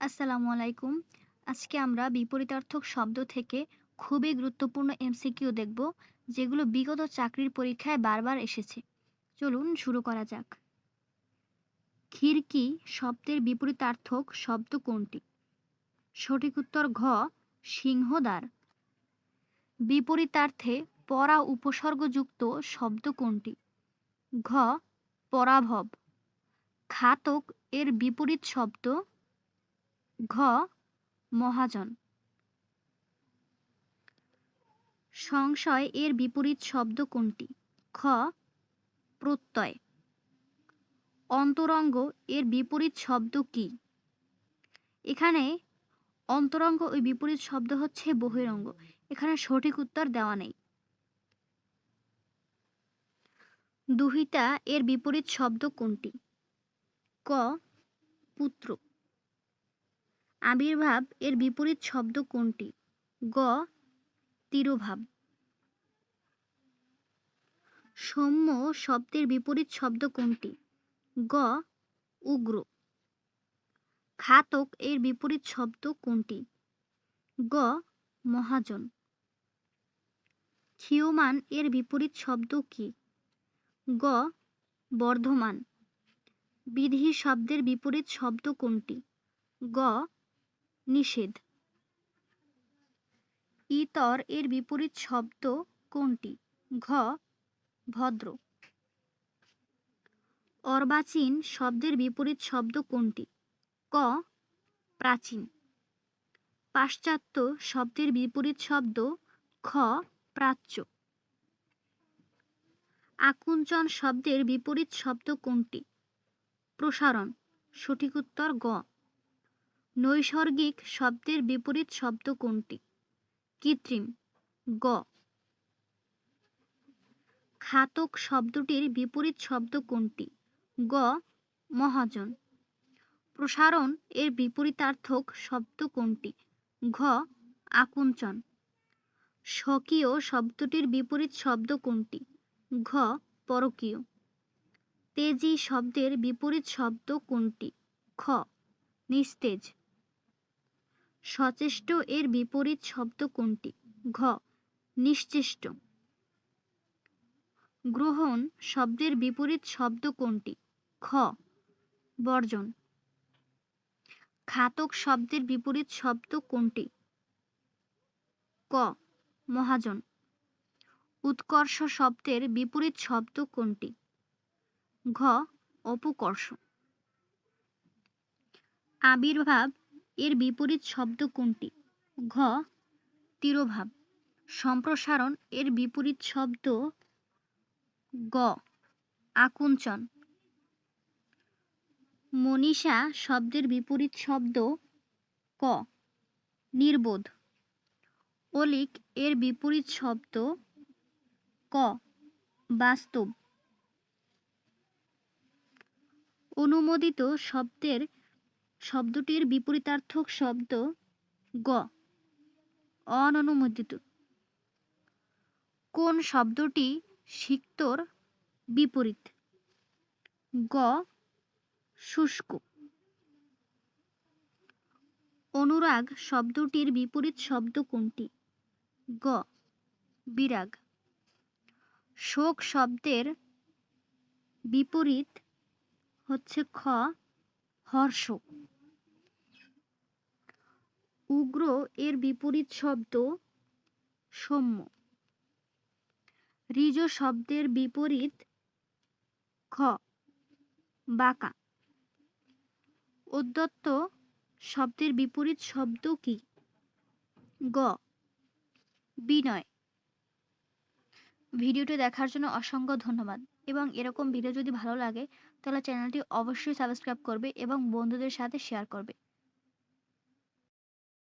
আসসালামু আলাইকুম। আজকে আমরা বিপরীতার্থক শব্দ থেকে খুবই গুরুত্বপূর্ণ এমসিকিউ দেখব, যেগুলো বিগত চাকরির পরীক্ষায় বারবার এসেছে। চলুন শুরু করা যাক। খিড়কি শব্দের বিপরীতার্থক শব্দ কোনটি? সঠিক উত্তর ঘ, সিংহদ্বার। বিপরীতার্থে পরা উপসর্গযুক্ত শব্দ কোনটি? ঘ, পরাভব। খাতক এর বিপরীত শব্দ ঘ, মহাজন। সংশয় এর বিপরীত শব্দ কোনটি? খ, প্রত্যয়। অন্তরঙ্গ এর বিপরীত শব্দ কি? এখানে অন্তরঙ্গ ওই বিপরীত শব্দ হচ্ছে বহিরঙ্গ। এখানে সঠিক উত্তর দেওয়া নেই। দুহিতা এর বিপরীত শব্দ কোনটি? ক, পুত্র। আবির্ভাব এর বিপরীত শব্দ কোনটি? গ, তিরোভাব। সৌম্য শব্দের বিপরীত শব্দ কোনটি? গ, উগ্র। ঘাতক এর বিপরীত শব্দ কোনটি? গ, মহাজন। ক্ষীয়মান এর বিপরীত শব্দ কি? গ, বর্ধমান। বিধি শব্দের বিপরীত শব্দ কোনটি? গ নিষেধ। ইতর এর বিপরীত শব্দ কোনটি? ঘ, ভদ্র। অর্বাচীন শব্দের বিপরীত শব্দ কোনটি? ক, প্রাচীন। পাশ্চাত্য শব্দের বিপরীত শব্দ খ, প্রাচ্য। আকুঞ্চন শব্দের বিপরীত শব্দ কোনটি? প্রসারণ, সঠিক উত্তর গ। নৈসর্গিক শব্দের বিপরীত শব্দ কোনটি? কৃত্রিম। গ। খাতক শব্দটির বিপরীত শব্দ কোনটি? গ। মহাজন। প্রসারণ এর বিপরীতার্থক শব্দ কোনটি? ঘ। আকুঞ্চন। স্বকীয় শব্দটির বিপরীত শব্দ কোনটি? ঘ। পরকীয়। তেজি শব্দের বিপরীত শব্দ কোনটি? খ। নিস্তেজ। সচেষ্ট এর বিপরীত শব্দ কোনটি? ঘ, নিশ্চেষ্ট। গ্রহণ শব্দের বিপরীত শব্দ কোনটি? খ, বর্জন। ঘাতক শব্দের বিপরীত শব্দ কোনটি? ক, মহাজন। উৎকর্ষ শব্দের বিপরীত শব্দ কোনটি? ঘ, অপকর্ষ। আবির্ভাব এর বিপরীত শব্দ কোনটি? ঘ, তিরোভাব। সম্প্রসারণ, এর বিপরীত শব্দ গ, আকুঞ্চন। মনীষা শব্দের বিপরীত শব্দ ক, নির্বোধ। অলিক, এর বিপরীত শব্দ ক, বাস্তব। অনুমোদিত শব্দের শব্দটির বিপরীতার্থক শব্দ গ। অননুমোদিত। কোন শব্দটি সিক্তর বিপরীত? গ। শুষ্ক। অনুরাগ শব্দটির বিপরীত শব্দ কোনটি? গ। বিরাগ। শোক শব্দের বিপরীত হচ্ছে খ হর্ষ উগ্র এর বিপরীত শব্দ সৌম্য। ঋজ শব্দের বিপরীত খ, বাঁকা। উদ্যত্ত শব্দের বিপরীত শব্দ কি? গ, বিনয়। ভিডিওটি দেখার জন্য অসংখ্য ধন্যবাদ এবং এরকম ভিডিও যদি ভালো লাগে, তাহলে চ্যানেলটি অবশ্যই সাবস্ক্রাইব করবে এবং বন্ধুদের সাথে শেয়ার করবে।